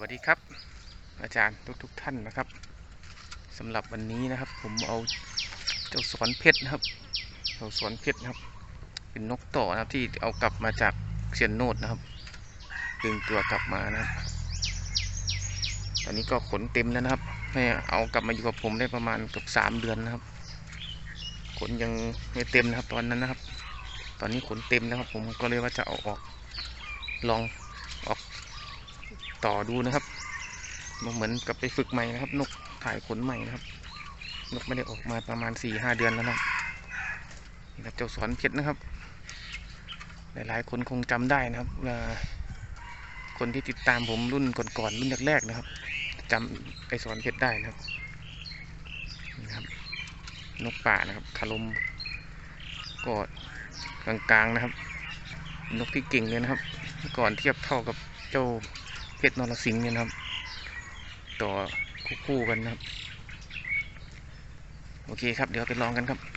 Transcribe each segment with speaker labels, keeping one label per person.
Speaker 1: วัสดีครับ อาจารย์ทุกๆท่านนะครับสำหรับวันนี้นะครับ ผมเอาเจ้าสอนเพชรนะครับเจ้าสอนเพชรนะครับ เป็นนกต่อนะครับที่เอากลับมาจากเซียนโนดนะครับดึงตัวกลับมานะครับตอนนี้ก็ขนเต็มแล้วนะครับให้เอากลับมาอยู่กับผมได้ประมาณเกือบสามเดือนนะครับ ขนยังไม่เต็มนะครับตอนนั้นนะครับ ตอนนี้ขนเต็มนะครับผมก็เลยว่าจะเอาออกลอง ต่อดูนะครับเหมือนกับไปฝึกใหม่นะครับ นกถ่ายขนใหม่นะครับ นกไม่ได้ออกมาประมาณสี่ห้าเดือนแล้วนะนี่ครับเจ้าสอนเพชรนะครับ หลายๆคนคงจำได้นะครับคนที่ติดตามผมรุ่นก่อนๆรุ่นแรกๆนะครับจำไอสอนเพชรได้นะครับนี่ครับ นกป่านะครับคารมก็กลางๆนะครับ นกที่เก่งเลยนะครับ ก่อนเทียบเท่ากับเจ้า ชรนรสิงห์เนี่ยนะครับ ต่อคู่กันนะครับ โอเคครับ เดี๋ยวไปลองกันครับ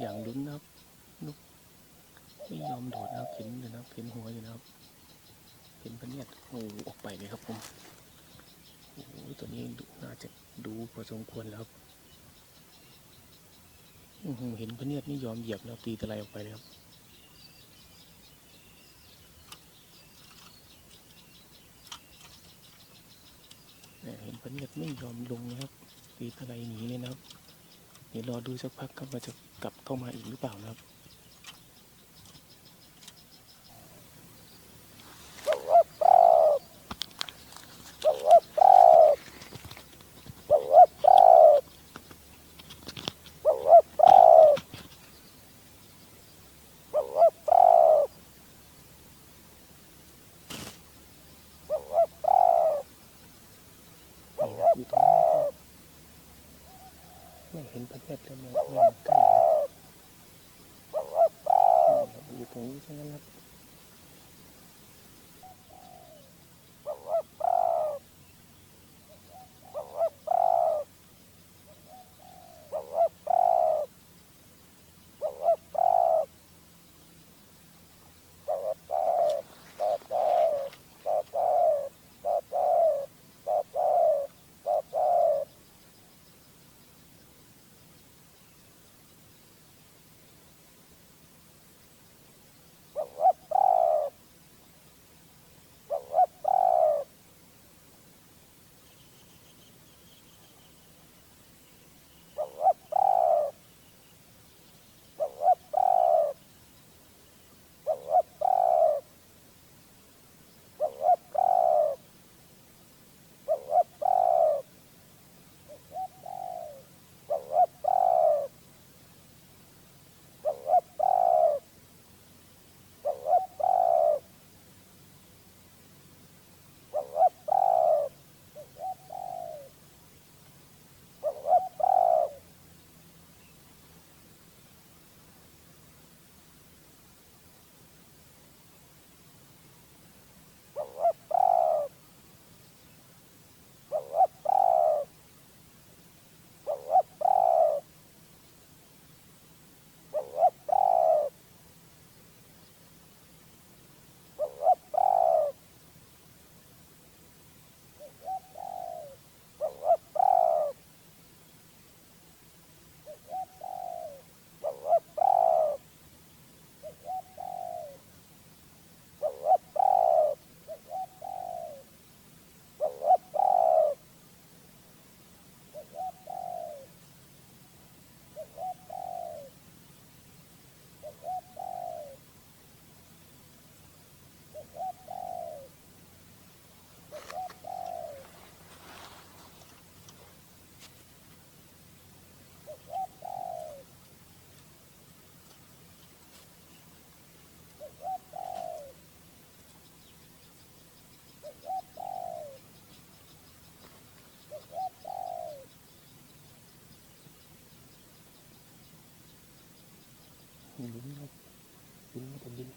Speaker 1: อย่างลุ้นนะครับนกไม่ยอมโดดนะครับเห็นอยู่นะครับเห็นหัวอยู่นะครับเห็นพะเนียดโอ้ออกไปเลยครับผมโอ้ตัวนี้น่าจะดูพอสมควรแล้วครับเห็นพะเนียดนี่ยอมเหยียบแล้วตีตะไลออกไปเลยครับเห็นพะเนียดไม่ยอมลงนะครับตีตะไลหนีเลยนะครับ เดี๋ยวรอดูสักพักครับว่าจะกลับเข้ามาอีกหรือเปล่านะครับ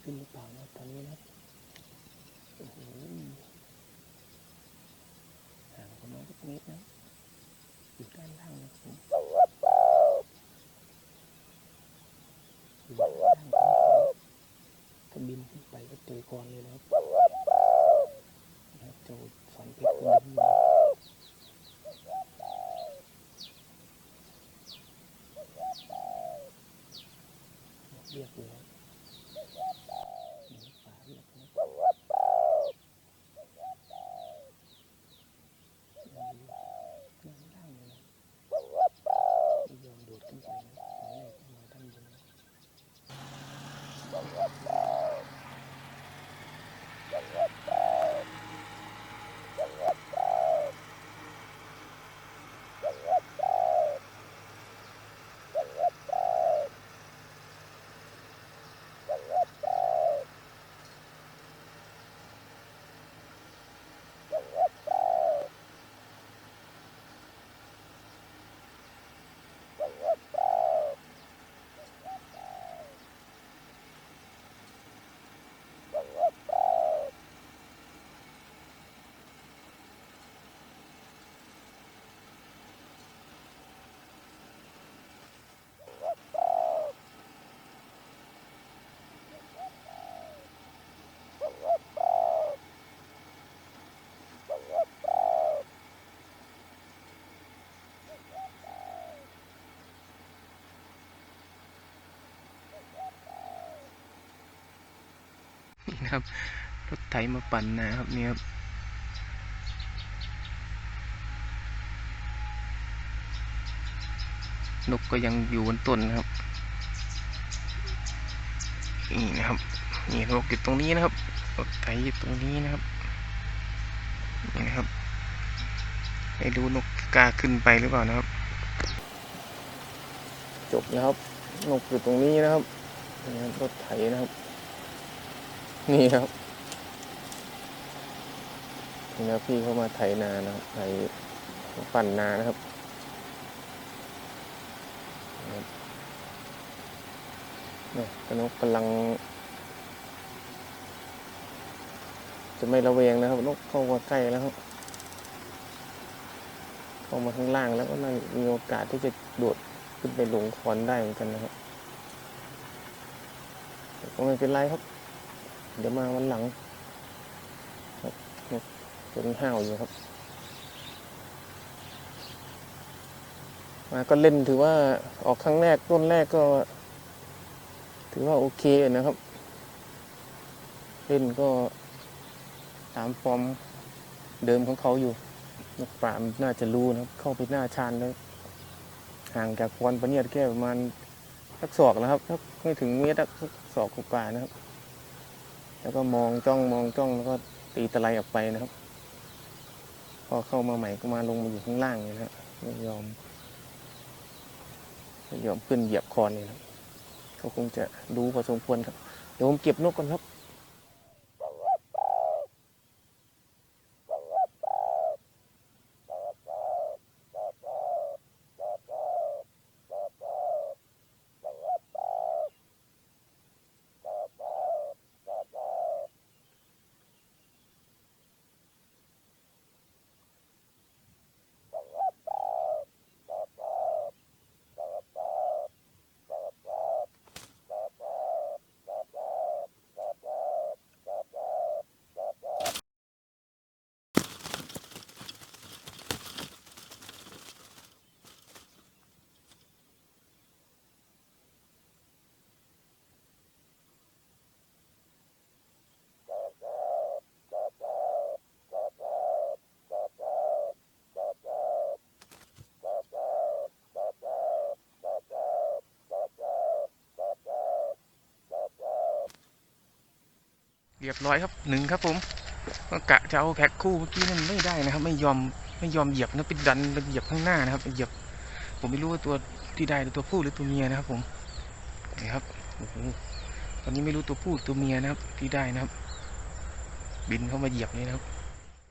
Speaker 1: ขึ้นหรือเปล่านะตอนนี้นะโอ้โหห่างประมาณสักเมตรนะอยู่ด้านล่างนะผมอยู่ด้านล่างนะครับถ้าบินขึ้นไปก็เจอกอนเลยนะครับนะครับเจ้าสอนเพชรก็บินมาเรียกเลยครับนี่ป่าเรียกนะด้านล่างเลยนะไม่ยอมโดดขึ้นไปนะตอนแรกมาด้านบนนะ น นะครับ รถไถมาปั่นนะครับนี่ครับนกก็ยังอยู่บนต้นนะครับ นี่นะครับนี่นกอยู่ตรงนี้นะครับรถไถอยู่ตรงนี้นะครับนี่นะครับไม่รู้นกกาขึ้นไปหรือเปล่านะครับ จบแล้วครับนกอยู่ตรงนี้นะครับรถไถนะครับ นี่ครับนี่นะพี่เขามาไถนานะครับไถปั่นนานะครับเนี่ยกระนกกำลัง จะไม่ระเวงนะครับ นกเข้ามาใกล้แล้วครับเข้ามาข้างล่างแล้วก็น่ามีโอกาสที่จะโดดขึ้นไปหลงคอนได้เหมือนกันนะครับต่ก็ไม่เป็นไรครับ เดี๋ยวมาวันหลังครับนกตัวนี้ห้าวอยู่ครับ มาก็เล่นถือว่าออกครั้งแรกต้นแรกก็ ถือว่าโอเคนะครับ เล่นก็ตามฟอร์มเดิมของเขาอยู่นกป่ามน่าจะรู้นะครับ เข้าไปหน้าชานแล้วห่างจากควันปะเนียดแค่ประมาณสักศอกแล้วครับสักไม่ถึงเมตรสักศอกกว่านะครับ แล้วก็มองจ้องมองจ้องแล้วก็ตีตะไลออกไปนะครับ พอเข้ามาใหม่ก็มาลงมาอยู่ข้างล่างเลยนะไม่ยอมไม่ยอมขึ้นเหยียบคอนเลยนะเขาคงจะรู้พอสมควรครับ เดี๋ยวผมเก็บนกก่อนครับ รียบร้อยครับหนึ่งครับผมก็กะจะเอาแพ็คคู่เมื่อกี้นั่นไม่ได้นะครับ ไม่ยอมไม่ยอมเหยียบนะไปดันไปเหยียบข้างหน้านะครับไปเหยียบ ผมไม่รู้ว่าตัวที่ได้ตัวผู้หรือตัวเมียนะครับ ผมนี่ครับโอ้โหตอนนี้ไม่รู้ตัวผู้ตัวเมียนะครับ ที่ได้นะครับ บินเข้ามาเหยียบนี่นะครับ